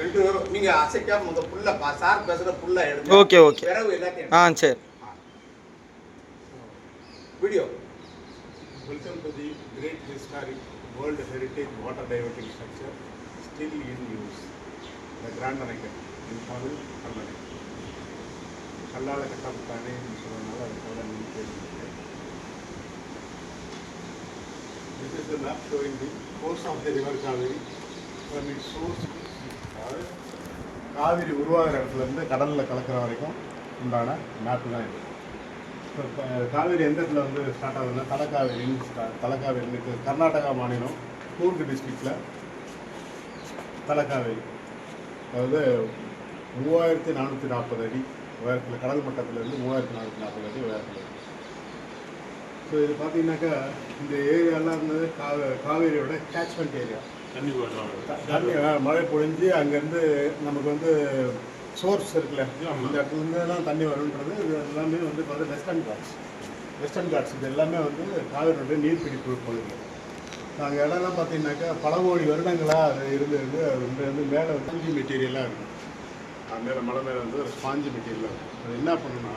ரெண்டு பேரும் நீங்க அசைக்காம உங்க புல்ல பா- சார் பேசுற புல்ல எடுங்க ஓகே ஓகே பிறகு எல்லாத்தையும் ஆ சரி video Welcome to the great historic World Heritage water diverting structure still in use. The Grand Anakan in Tamil, Kallai. கல்லால் கட்டப்பட்ட அணைன்னு சொல்றதுனால அது போல பேசியிருக்கேன் This is the map showing the course of the river Kaveri from its source to sea. அதாவது காவிரி உருவாகிற இடத்துலேருந்து கடலில் கலக்கிற வரைக்கும் உண்டான மேப்பு தான் இது. இப்போ காவிரி காவேரி எந்த இடத்துல வந்து ஸ்டார்ட் ஆகுதுன்னா தலக்காவேரின்னு ஸ்டார்ட் தலக்காவேரி இருக்கு. கர்நாடகா மாநிலம் கூர்க் டிஸ்ட்ரிக்டில் தலக்காவேரி அதாவது மூவாயிரத்தி நானூற்றி நாற்பது அடி உயரத்தில் கடல் மட்டத்திலேருந்து மூவாயிரத்தி நானூற்றி நாற்பது அடி உயரத்தில் ஸோ இது பார்த்தீங்கன்னாக்கா இந்த ஏரியாலாம் இருந்தது காவே காவேரியோட கேட்ச்மெண்ட் ஏரியா தண்ணி தண்ணி மழை பொழிஞ்சு அங்கேருந்து நமக்கு வந்து சோர்ஸ் இருக்குல்ல. இந்த இடத்துல இருந்து தான் தண்ணி வரும்ன்றது இது எல்லாமே வந்து பார்த்தா வெஸ்டர்ன் காட்ஸ் வெஸ்டர்ன் காட்ஸ் இது எல்லாமே வந்து காவிரியோட நீர்பிடிப்பு பகுதி. நாங்கள் இடம்லாம் பார்த்தீங்கன்னாக்கா பல கோடி வருடங்களாக அது இருந்து இருந்து அது வந்து வந்து மேலே ஸ்பாஞ்சி மெட்டீரியலாக இருக்கும். அது மேலே மலை மேலே வந்து ஒரு ஸ்பாஞ்சி மெட்டீரியலாக இருக்கும். அது என்ன பண்ணுன்னா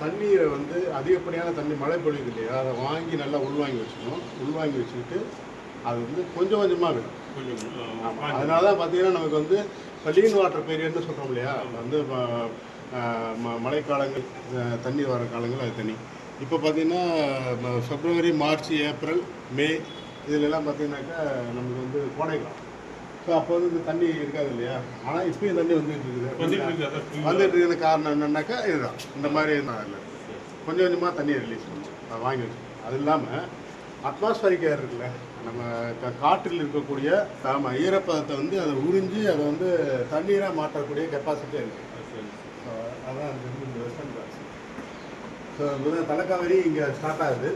தண்ணீரை வந்து அதிகப்படியான தண்ணி மழை பொழியுது இல்லையா? அதை வாங்கி நல்லா உள்வாங்கி வச்சுக்கணும். உள்வாங்கி வச்சுக்கிட்டு அது வந்து கொஞ்சம் கொஞ்சமாக விடும் கொஞ்சம். அதனால தான் பார்த்தீங்கன்னா நமக்கு வந்து இப்போ லீன் வாட்டர் பீரியட்னு சொல்கிறோம் இல்லையா? வந்து மழைக்காலங்கள் தண்ணி வர காலங்கள் அது தண்ணி. இப்போ பார்த்தீங்கன்னா பிப்ரவரி மார்ச் ஏப்ரல் மே இதுலலாம் பார்த்தீங்கன்னாக்கா நமக்கு வந்து கோடைக்காலம். ஸோ அப்போ வந்து இந்த தண்ணி இருக்காது இல்லையா? ஆனால் இப்பயும் தண்ணி வந்துட்டு இருக்குது. வந்துட்டு இருக்கிற காரணம் என்னன்னாக்கா இதுதான். இந்த மாதிரி தான் இல்லை கொஞ்சம் கொஞ்சமாக தண்ணி ரிலீஸ் பண்ணும். அதை வாங்கி வச்சு. அது இல்லாமல் அட்மாஸ்பரிக் ஏர் இருக்குல்ல நம்ம காற்றில் இருக்கக்கூடிய ஆமாம் ஈரப்பதத்தை வந்து அதை உறிஞ்சி அதை வந்து தண்ணீராக மாற்றக்கூடிய கெப்பாசிட்டி இருக்குது ஸோ அதான் இந்த வெஸ்டர்ன் காட்ஸ் ஸோ தலக்காவேரி இங்கே ஸ்டார்ட் ஆகுது.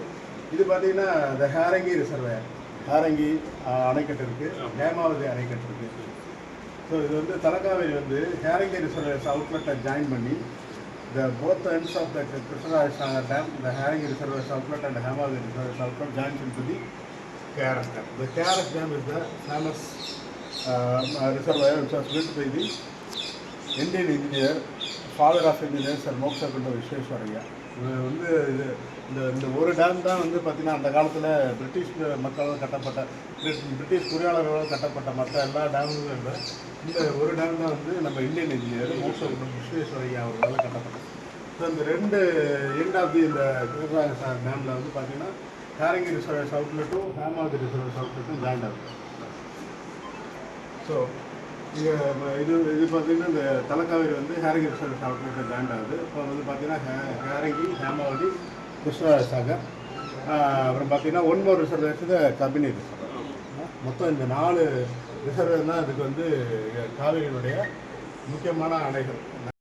இது பார்த்தீங்கன்னா இந்த ஹேரங்கி ரிசர்வேர் ஆரங்கி அணைக்கட்டு இருக்குது ஹேமாவதி அணைக்கட்டு இருக்குது ஸோ இது வந்து தலக்காவேரி வந்து ஹேரங்கி ரிசர்வேஸ் அவுட்லெட்டை ஜாயின் பண்ணி the both ends of the Krishnarajasagara dam the Harangi reservoirs outlet and Hemavathi reservoirs outlet join பண்ணி KRS dam the KRS dam is the famous reservoir which was built by the Indian engineer father of engineer sir of engineers, Sir இது வந்து இது இந்த இந்த ஒரு dam தான் வந்து பார்த்திங்கன்னா அந்த காலத்தில் பிரிட்டிஷ் மக்களால் கட்டப்பட்ட பிரிட்டிஷ் பொறியாளர்களால் கட்டப்பட்ட மற்ற எல்லா டேமுமே இல்லை. இந்த ஒரு டேம் தான் வந்து நம்ம இந்தியன் இன்ஜினியர் மோக்ஷ விஸ்வேஸ்வரையா அவர்களால் கட்டப்பட்டது. ஸோ இந்த ரெண்டு எண்ட் ஆஃப் தி இந்த கிருஷ்ணராஜ சார் டேமில் வந்து பார்த்தீங்கன்னா காரங்கி ரிசர்வ் அவுட்லெட்டும் ஹேமாவதி ரிசர்வ் அவுட்லெட்டும் ஜாயின் ஆகும் ஸோ இது இது பார்த்தீங்கன்னா இந்த தலக்காவேரி வந்து ஹேரங்கி ரிசர்வ் அவுட்லெட்டில் ஜாயின் ஆகுது இப்போ வந்து பார்த்தீங்கன்னா ஹே- ஹேரங்கி ஹேமாவதி கிருஷ்ணராஜ சாகர் அப்புறம் பார்த்தீங்கன்னா one more reservoir Kabini reservoir. மொத்தம் இந்த நாலு ரிசர்வ் தான் இதுக்கு வந்து காவேரியினுடைய முக்கியமான அணைகள்.